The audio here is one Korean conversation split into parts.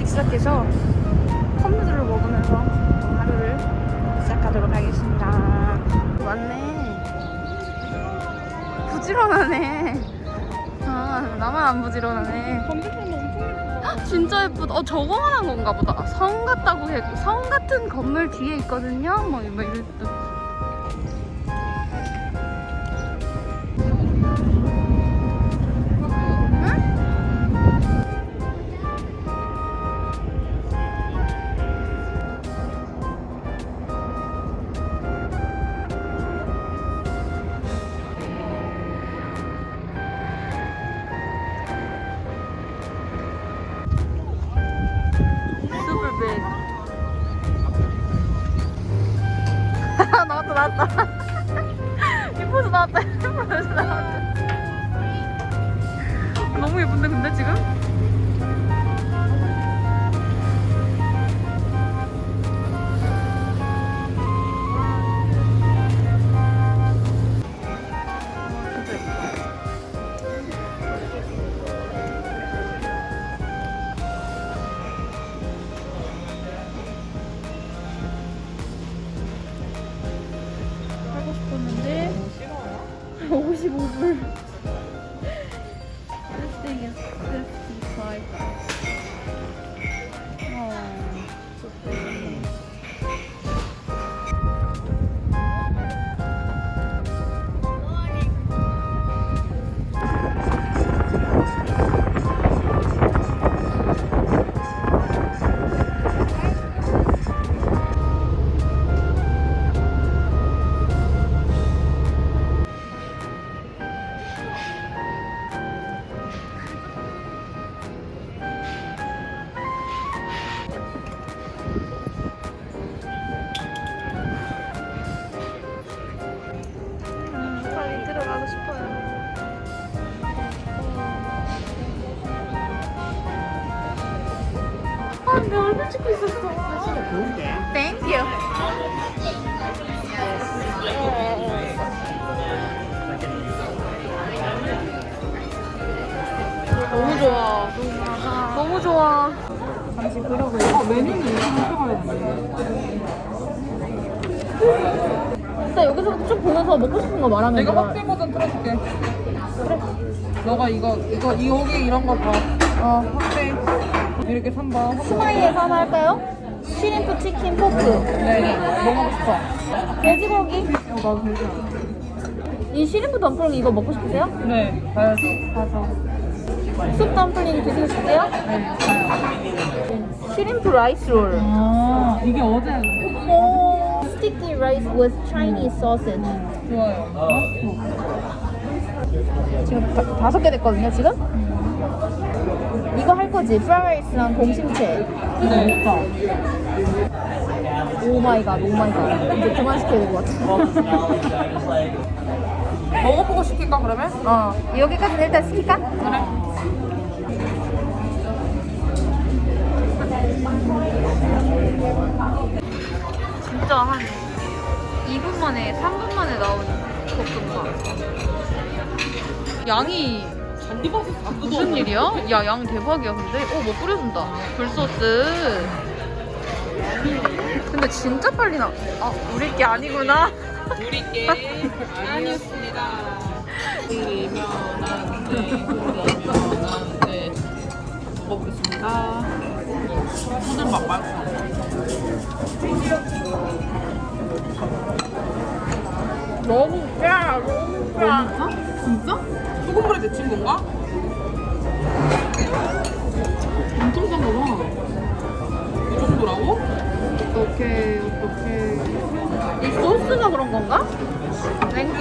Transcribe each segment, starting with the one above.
일찍 시작해서 컵누들을 먹으면서 하루를 시작하도록 하겠습니다. 맞네. 부지런하네. 아, 나만 안 부지런하네. 건배사는 엄청 예쁘다. 진짜 예쁘다. 어, 저거만 한 건가 보다. 성 같다고 해. 성 같은 건물 뒤에 있거든요. 뭐, 뭐 듯. 그러고. 메뉴는 이렇게 가야지. 일단 여기서 쭉 보면서 먹고 싶은 거 말하면 내가 확대 버전 틀어줄게. 그래. 너가 이거 이거 이 여기 이런 거 봐. 어. 확대. 이렇게 3번. 스마이에서 하나 할까요? 쉬림프 치킨 포크. 네. 뭐 먹고 싶어? 돼지고기. 어, 나도 되지 이 쉬림프 덤플링 이거 먹고 싶으세요? 네. 가야지. 가서. 숲 덤플링 드시고 싶으세요? 네. 쉬림프 라이스 롤. 아 이게 어제 오. 스티키 라이스 with Chinese sausage. 좋아요. 지금 다, 다섯 개 됐거든요, 지금? 이거 할 거지? 프라이스랑 공심채. 네. 오 마이 갓, 오 마이 갓. 이제 그만 시켜야 될 것 같아. 먹어보고 시킬까 그러면? 어, 여기까지는 일단 시킬까? 그래. 진짜 한 2분 만에, 3분 만에 나온 볶음밥. 양이 무슨 일이야? 야, 양 대박이야, 근데. 어, 뭐 뿌려준다. 굴소스. 근데 진짜 빨리 나. 아, 우리 게 아니구나. 아니었습니다. 우리면 안 돼. 먹어보겠습니다. 소들 맛 맛있어. 너무 짜, 너무 짜. 진짜? 진짜? 소금물에 데친 건가? 엄청 싼 거봐. 이 정도라고? 어떡해, 어떡해. 이 소스가 그런 건가? 땡큐.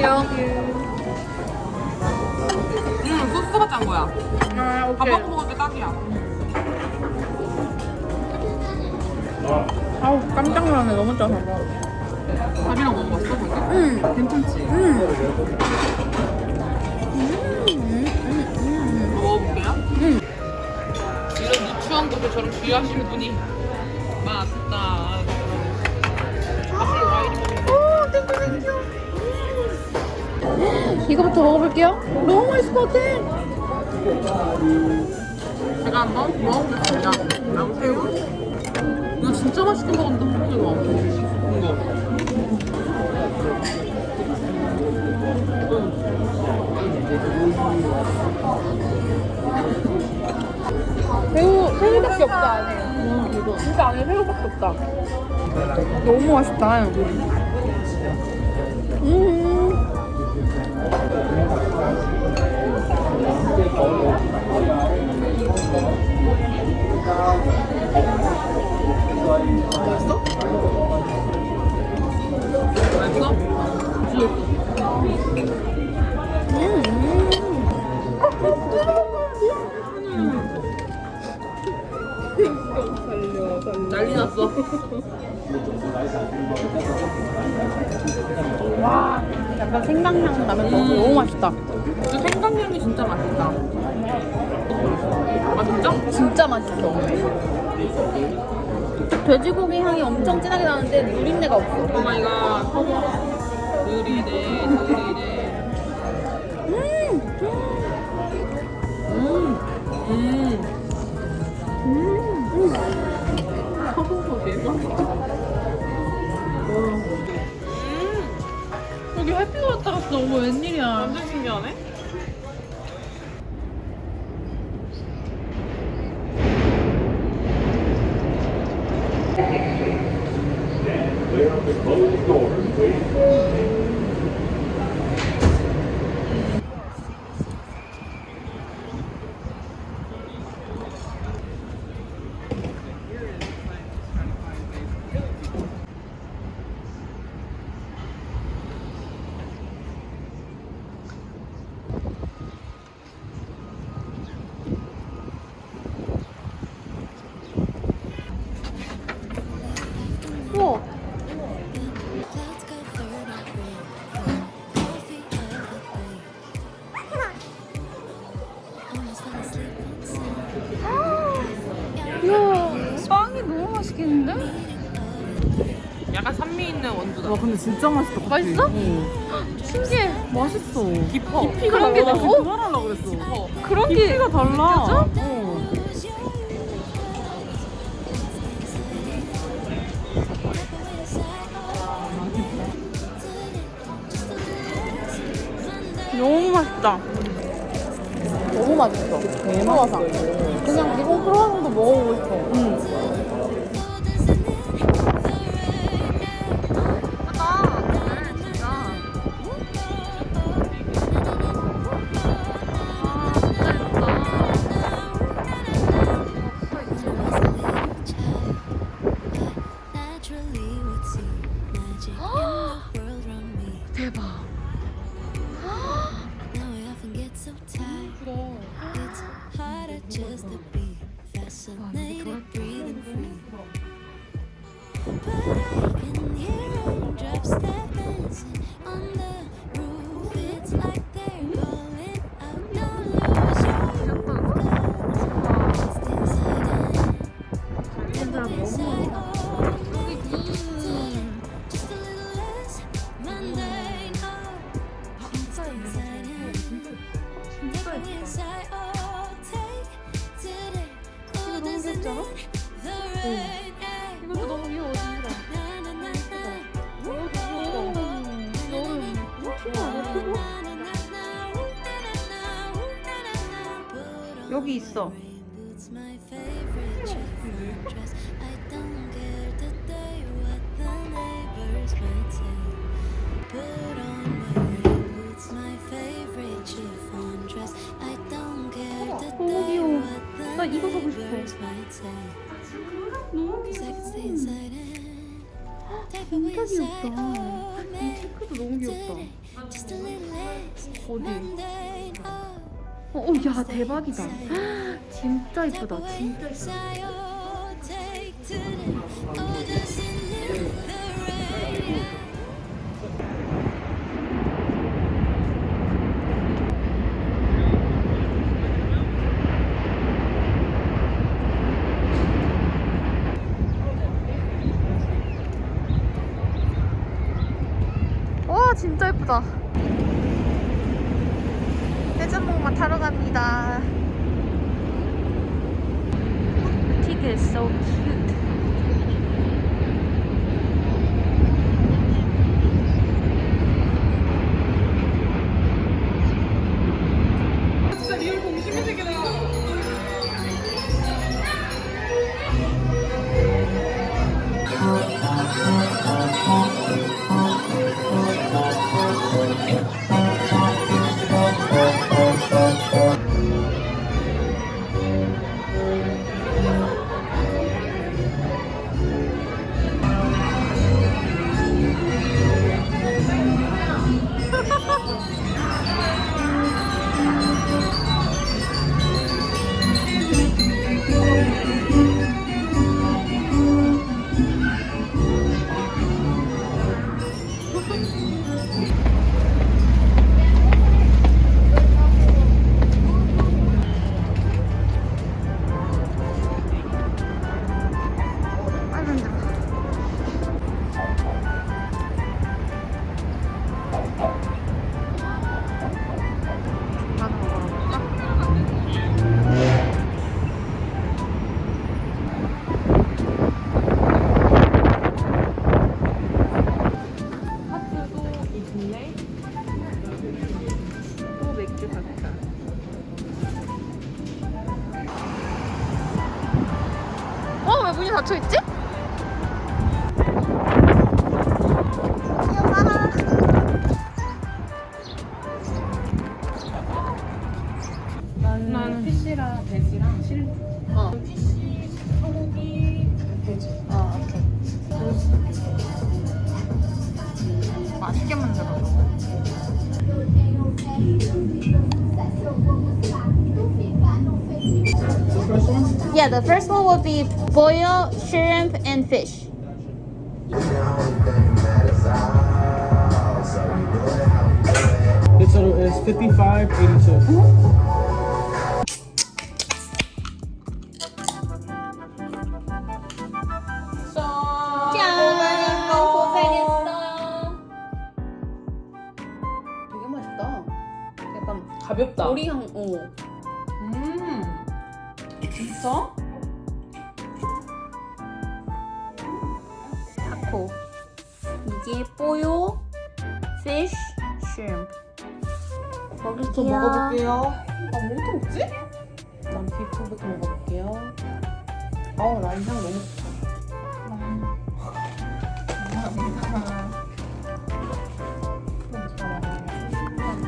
응, 소스가 짠 거야. 아, 밥 먹고 먹을 때 딱이야. 아우, 깜짝 놀랐네. 너무 짜서. 밥이랑 먹어봤어, 거기? 응. 괜찮지? 음. 음, 음, 음, 먹어볼게요. 음. 이런 누추한 곳에 저런 귀하신 분이 맛있다. 먹는 오, 땡큐, 땡큐. 이거부터 먹어볼게요. 너무 맛있을 것 같아. 제가 한번 먹어보겠습니다. 양새우. 안에 새우밖에 없다. 너무 맛있다. 음. 와, 약간 생강향 나면서 음. 너무 맛있다. 그 생강향이 진짜 맛있다. 맛있죠? 진짜 맛있어. 돼지고기 향이 엄청 진하게 나는데 누린내가 없어. 오 마이 갓. 느리네, 느리네. 음, 음, 음. 음. 커 버가 대박이다. 음. 여기 햇빛 왔다 갔어. 어머, 웬일이야. 완전 신기하네. 빵이 너무 맛있겠는데? 약간 산미 있는 원두다. 와, 근데 진짜 맛있다. 맛있어? 신기해. 맛있어. 깊어. 깊이가 그런 게 달라. 있어? 그만하려고 그랬어. 그런 게 깊이가 달라. 느껴져? 어. 너무 맛있다. 너무 맛있어. 크로와상. 그냥 이건 크로와상도 먹어보고 싶어. Naturally just to be fascinated, breathing free. But I can hear Rain. eh. 이것도 너무 귀여워, 진짜. 여기 있어. 너무 away 진짜. 귀엽다. Oh, 이. 체크도 너무 귀엽다. 어디? Oh. 어, 어, 야, 대박이다. 진짜 이쁘다, 진짜 이쁘다. 진짜 예쁘다. 해장목마 타러 갑니다. Tig is so cute. Yeah, the first one would be boiled shrimp and fish. It's, a, it's 55, 82. 되게 맛있다. 약간 가볍다. 오리향, 어. 음. 진짜? 타코. 이게 보요 fish shrimp. 저 먹을게요. 먹어볼게요. 아, 뭐부터 먹지? 난 비프부터 먹어볼게요. 어우, 나 이상 너무 좋다.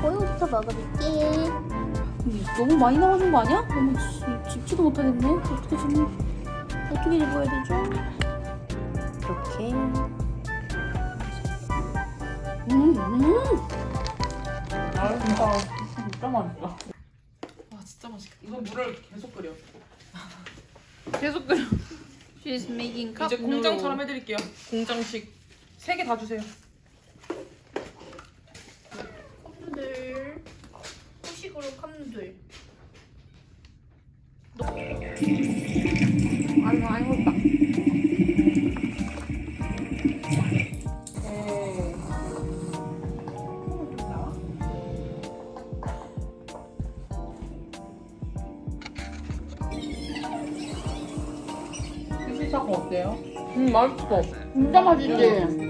보요부터 먹어볼게. 너무 많이 나오는 거 아니야? 너무 지- 집지도 못하겠네. 어떻게 좀 어떻게 입어야 되죠? 이렇게. 음, 음. 아, 진짜, 진짜 맛있다. 와, 진짜 맛있겠다. 이거 물을 계속 끓여. 계속 끓여. She's making cup 이제 공장처럼. 해드릴게요. 공장식. 세 개 다 주세요. 컵누들. 후식으로 컵누들. 아이고, 아이고, 다 피시사고 어때요? 음, 맛있어. 진짜 맛있지?